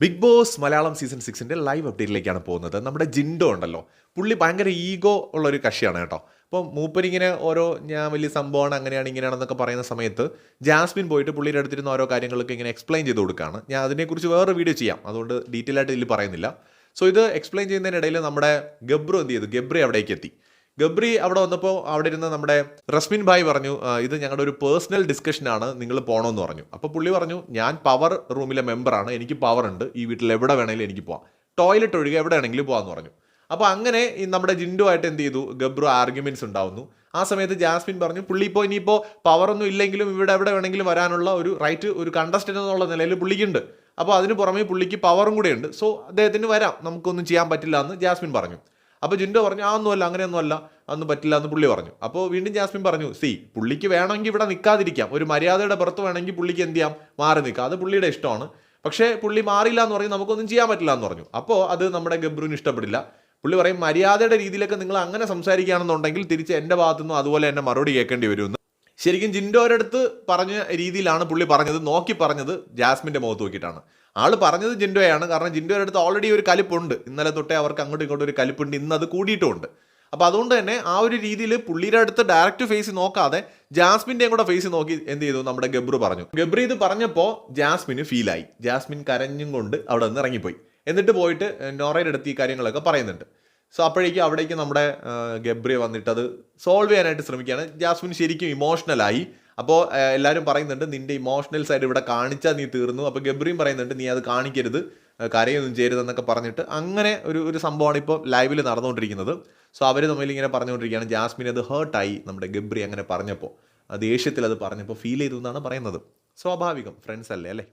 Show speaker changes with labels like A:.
A: Big boss Malayalam season സിക്സിന്റെ live അപ്ഡേറ്റിലേക്കാണ് പോകുന്നത്. നമ്മുടെ ജിൻഡോ ഉണ്ടല്ലോ. പുള്ളി ഭയങ്കര ഈഗോ ഉള്ള ഒരു കക്ഷിയാണ് കേട്ടോ. അപ്പോൾ മൂപ്പരിങ്ങനെ ഓരോ ഞാൻ വലിയ സംഭവമാണ് അങ്ങനെയാണ് ഇങ്ങനെയാണെന്നൊക്കെ പറയുന്ന സമയത്ത് ജാസ്മിൻ പോയിട്ട് പുള്ളിയുടെ അടുത്തിരുന്ന ഓരോ കാര്യങ്ങളൊക്കെ ഇങ്ങനെ എക്സ്പ്ലെയിൻ ചെയ്ത് കൊടുക്കുകയാണ് ഞാൻ അതിനെക്കുറിച്ച് വേറൊരു വീഡിയോ ചെയ്യാം. അതുകൊണ്ട് ഡീറ്റെയിൽ ആയിട്ട് ഇതിൽ പറയുന്നില്ല. സോ ഇത് എക്സ്പ്ലെയിൻ ചെയ്യുന്നതിനിടയിൽ നമ്മുടെ ഗബ്രു എന്ത് ചെയ്തു? ഗബ്രി അവിടേക്ക് എത്തി. ഗബ്രി അവിടെ വന്നപ്പോൾ അവിടെ ഇരുന്ന് നമ്മുടെ റസ്മിൻ ഭായ് പറഞ്ഞു ഇത് ഞങ്ങളുടെ ഒരു പേഴ്സണൽ ഡിസ്കഷനാണ് നിങ്ങൾ പോകണമെന്ന് പറഞ്ഞു. അപ്പോൾ പുള്ളി പറഞ്ഞു ഞാൻ പവർ റൂമിലെ മെമ്പറാണ് എനിക്ക് പവർ ഉണ്ട് ഈ വീട്ടിൽ എവിടെ വേണമെങ്കിലും എനിക്ക് പോവാം. ടോയ്ലറ്റ് ഒഴികെ എവിടെ വേണമെങ്കിലും പോകാമെന്ന് പറഞ്ഞു. അപ്പോൾ അങ്ങനെ നമ്മുടെ ജിൻഡു ആയിട്ട് എന്ത് ചെയ്തു ഗബ്രു ആർഗ്യുമെന്റ്സ് ഉണ്ടാവുന്നു. ആ സമയത്ത് ജാസ്മിൻ പറഞ്ഞു പുള്ളി ഇപ്പോൾ ഇനിയിപ്പോൾ പവറൊന്നും ഇല്ലെങ്കിലും ഇവിടെ എവിടെ വേണമെങ്കിലും വരാനുള്ള ഒരു റൈറ്റ് ഒരു കണ്ടസ്റ്റന്റ് എന്നുള്ള നിലയിൽ പുള്ളിക്കുണ്ട്. അപ്പോൾ അതിന് പുറമേ പുള്ളിക്ക് പവറും കൂടെ ഉണ്ട്. സോ അദ്ദേഹത്തിന് വരാം നമുക്കൊന്നും ചെയ്യാൻ പറ്റില്ല എന്ന് ജാസ്മിൻ പറഞ്ഞു. അപ്പോൾ ജുൻഡോ പറഞ്ഞു ആ ഒന്നുമല്ല അങ്ങനെയൊന്നുമല്ല അന്ന് പറ്റില്ല എന്ന് പുള്ളി പറഞ്ഞു. അപ്പോൾ വീണ്ടും ജാസ്മിൻ പറഞ്ഞു സി പുള്ളിക്ക് വേണമെങ്കിൽ ഇവിടെ നിൽക്കാതിരിക്കാം. ഒരു മര്യാദയുടെ പുറത്ത് വേണമെങ്കിൽ പുള്ളിക്ക് എന്ത് ചെയ്യാം? മാറി നിൽക്കാം. അത് പുള്ളിയുടെ ഇഷ്ടമാണ്. പക്ഷേ പുള്ളി മാറിയില്ല എന്ന് പറഞ്ഞു നമുക്കൊന്നും ചെയ്യാൻ പറ്റില്ല എന്ന് പറഞ്ഞു. അപ്പോൾ അത് നമ്മുടെ ഗബ്രുവിന് ഇഷ്ടപ്പെടില്ല. പുള്ളി പറയും മര്യാദയുടെ രീതിയിലൊക്കെ നിങ്ങൾ അങ്ങനെ സംസാരിക്കുകയാണെന്നുണ്ടെങ്കിൽ തിരിച്ച് എന്റെ ഭാഗത്തുനിന്നും അതുപോലെ എന്നെ മറുപടി കേൾക്കേണ്ടി വരുമെന്ന്. ശരിക്കും ജിൻഡോയുടെ അടുത്ത് പറഞ്ഞ രീതിയിലാണ് പുള്ളി പറഞ്ഞത്. നോക്കി പറഞ്ഞത് ജാസ്മിന്റെ മുഖത്ത് നോക്കിയിട്ടാണ്. ആൾ പറഞ്ഞത് ജിൻഡോയാണ്. കാരണം ജിൻഡോയുടെ അടുത്ത് ഓൾറെഡി ഒരു കലിപ്പുണ്ട്. ഇന്നലെ തൊട്ടേ അവർക്ക് അങ്ങോട്ടും ഇങ്ങോട്ടും ഒരു കലിപ്പുണ്ട്. ഇന്ന് അത് കൂടിയിട്ടുമുണ്ട്. അപ്പോൾ അതുകൊണ്ട് തന്നെ ആ ഒരു രീതിയിൽ പുള്ളിയുടെ അടുത്ത് ഡയറക്റ്റ് ഫേസ് നോക്കാതെ ജാസ്മിന്റെയും കൂടെ ഫേസ് നോക്കി എന്ത് ചെയ്തു? നമ്മുടെ ഗബ്രു പറഞ്ഞു. ഗബ്രി ഇത് പറഞ്ഞപ്പോൾ ജാസ്മിന് ഫീലായി ജാസ്മിൻ കരഞ്ഞും കൊണ്ട് അവിടെ നിന്ന് ഇറങ്ങിപ്പോയി. എന്നിട്ട് പോയിട്ട് നോറയുടെ അടുത്ത് ഈ കാര്യങ്ങളൊക്കെ പറയുന്നുണ്ട്. സോ അപ്പോഴേക്കും അവിടേക്ക് നമ്മുടെ ഗബ്രിയ ഗബ്രി വന്നിട്ട് അത് സോൾവ് ചെയ്യാനായിട്ട് ശ്രമിക്കുകയാണ്. ജാസ്മിൻ ശരിക്കും ഇമോഷണലായി അപ്പോൾ എല്ലാവരും പറയുന്നുണ്ട് നിന്റെ ഇമോഷണൽ സൈഡ് ഇവിടെ കാണിച്ചാൽ നീ തീർന്നു. അപ്പോൾ ഗബ്രിയും പറയുന്നുണ്ട് നീ അത് കാണിക്കരുത്. കരയൊന്നും ചെയ്യരുതെന്നൊക്കെ പറഞ്ഞിട്ട്. അങ്ങനെ ഒരു ഒരു സംഭവമാണ് ഇപ്പോൾ ലൈവിൽ നടന്നുകൊണ്ടിരിക്കുന്നത്. സോ അവർ തമ്മിൽ ഇങ്ങനെ പറഞ്ഞുകൊണ്ടിരിക്കുകയാണ്. ജാസ്മിൻ അത് ഹേർട്ടായി നമ്മുടെ ഗബ്രി അങ്ങനെ പറഞ്ഞപ്പോൾ. ദേഷ്യത്തിൽ അത് പറഞ്ഞപ്പോൾ ഫീൽ ചെയ്തു എന്നാണ് പറയുന്നത്. സ്വാഭാവികം ഫ്രണ്ട്സ് അല്ലേ അല്ലേ?